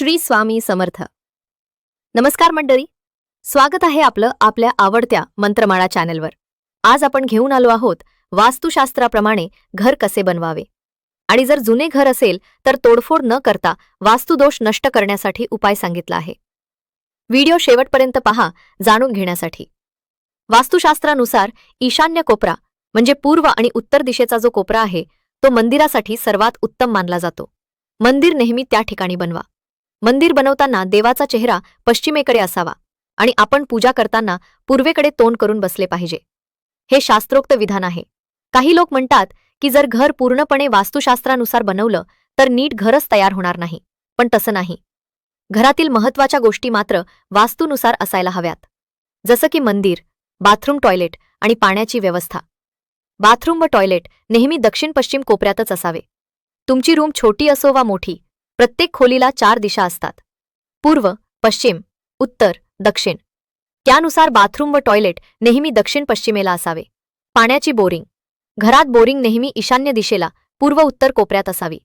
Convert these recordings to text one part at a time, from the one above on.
श्री स्वामी समर्थ. नमस्कार मंडळी. स्वागत आहे आपलं आपल्या आवडत्या मंत्रमाळा चॅनलवर. आज आपण घेऊन आलो आहोत वास्तुशास्त्राप्रमाणे घर कसे बनवावे? आणि जर जुने घर असेल तर तोडफोड न करता वास्तुदोष नष्ट करण्यासाठी उपाय सांगितला आहे. व्हिडिओ शेवटपर्यंत पहा जाणून घेण्यासाठी. वास्तुशास्त्रानुसार ईशान्य कोपरा म्हणजे पूर्व आणि उत्तर दिशेचा जो कोपरा आहे तो मंदिरासाठी सर्वात उत्तम मानला जातो. मंदिर नेहमी त्या ठिकाणी बनवा. मंदिर बनवताना देवाचा चेहरा पश्चिमेकडे असावा आणि आपण पूजा करताना पूर्वेकडे तोंड करून बसले पाहिजे. हे शास्त्रोक्त विधान आहे. काही लोक म्हणतात की जर घर पूर्णपणे वास्तुशास्त्रानुसार बनवलं तर नीट घरच तयार होणार नाही. पण तसं नाही. घरातील महत्त्वाच्या गोष्टी मात्र वास्तूनुसार असायला हव्यात. जसं की मंदिर बाथरूम टॉयलेट आणि पाण्याची व्यवस्था. बाथरूम व टॉयलेट नेहमी दक्षिण पश्चिम कोपऱ्यातच असावे. तुमची रूम छोटी असो वा मोठी प्रत्येक खोलीला चार दिशा असतात. पूर्व पश्चिम उत्तर दक्षिण. त्यानुसार बाथरूम व टॉयलेट नेहमी दक्षिण पश्चिमेला असावे. पाण्याची बोरिंग. घरात बोरिंग नेहमी ईशान्य दिशेला पूर्व उत्तर कोपऱ्यात असावी.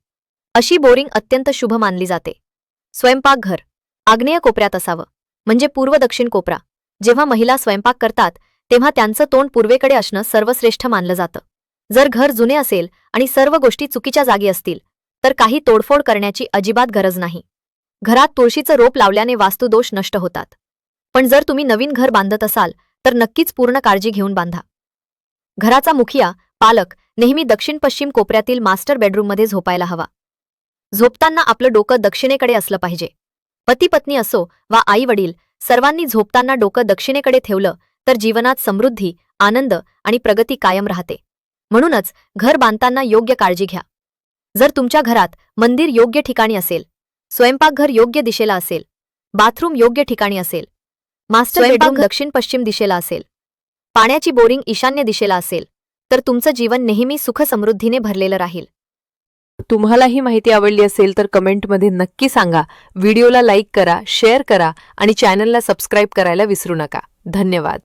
अशी बोरिंग अत्यंत शुभ मानली जाते. स्वयंपाकघर. आग्नेय कोपऱ्यात असावं. म्हणजे पूर्व दक्षिण कोपरा. जेव्हा महिला स्वयंपाक करतात तेव्हा त्यांचं तोंड पूर्वेकडे असणं सर्वश्रेष्ठ मानलं जातं. जर घर जुने असेल आणि सर्व गोष्टी चुकीच्या जागी असतील तर काही तोडफोड करण्याची अजिबात गरज नाही. घरात तुळशीचं रोप लावल्याने वास्तुदोष नष्ट होतात. पण जर तुम्ही नवीन घर बांधत असाल तर नक्कीच पूर्ण काळजी घेऊन बांधा. घराचा मुखिया पालक नेहमी दक्षिण पश्चिम कोपऱ्यातील मास्टर बेडरूममध्ये झोपायला हवा. झोपताना आपलं डोकं दक्षिणेकडे असलं पाहिजे. पती पत्नी असो वा आई वडील सर्वांनी झोपताना डोकं दक्षिणेकडे ठेवलं तर जीवनात समृद्धी आनंद आणि प्रगती कायम राहते. म्हणूनच घर बांधताना योग्य काळजी घ्या. जर तुमच्या घरात मंदिर योग्य ठिकाणी असेल स्वयंपाकघर योग्य दिशेला असेल बाथरूम योग्य ठिकाणी असेल मास्टर बेडरूम दक्षिण पश्चिम दिशेला असेल पाण्याची बोरिंग ईशान्य दिशेला असेल तर तुमचं जीवन नेहमी सुख समृद्धीने भरलेलं राहील. तुम्हाला ही माहिती आवडली असेल तर कमेंटमध्ये नक्की सांगा. व्हिडिओला लाईक करा शेअर करा आणि चॅनलला सबस्क्राईब करायला विसरू नका. धन्यवाद.